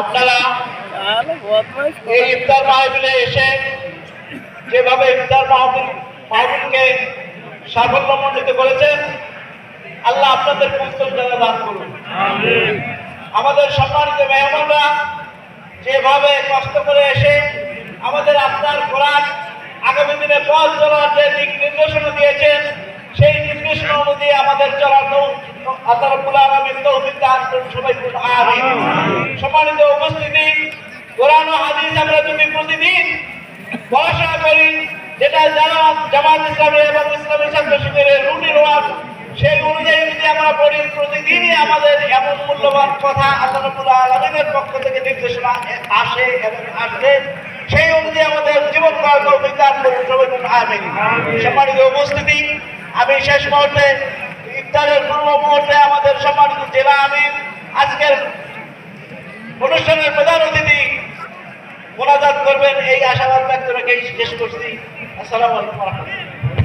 আপনারা এই ইফতার মাহফিলে এসে যেভাবে ইফতার মাহফিল মাহফিলকে সাফল্যমণ্ডিত করেছেন আল্লাহ আপনাদের দান করুন। আমাদের সম্মানিত মেহমানরা যেভাবে কষ্ট করে এসে আমাদের আপনার কোরআন আগামী দিনে পথ চলার যে দিক নির্দেশনা দিয়েছেন সেই নির্দেশনা অনুযায়ী আমাদের চলার তৌ- আল্লাহ রাব্বুল আলামিন তৌফিক দান করুন সবাই আমিন। সম্মানিত উপস্থিতি কোরআন ও হাদিস আমরা যদি প্রতিদিন পড়াশোনা করি যেটা জামাত জামাত ইসলামী এবং ইসলামী ছাত্র শিবিরের রুটিন ওয়ার্ক সেই অনুযায়ী যদি আমরা পড়ি প্রতিদিনই আমাদের এমন মূল্যবান কথা আল্লাহ রাব্বুল আলামিনের পক্ষ থেকে নির্দেশনা আসে এবং আসবে। সেই অনুযায়ী আমাদের জীবন তৌফিক দান করুন সবাই আমিন। সম্মানিত উপস্থিতি আমি শেষ মুহূর্তে ইফতারের পূর্ব মুহূর্তে আমাদের সম্মানিত জেলা আমিন আজকের অনুষ্ঠানের প্রধান অতিথি মোনাজাত করবেন, এই আশাবাদ ব্যক্ত রেখে শেষ করছি। আসসালামু আলাইকুম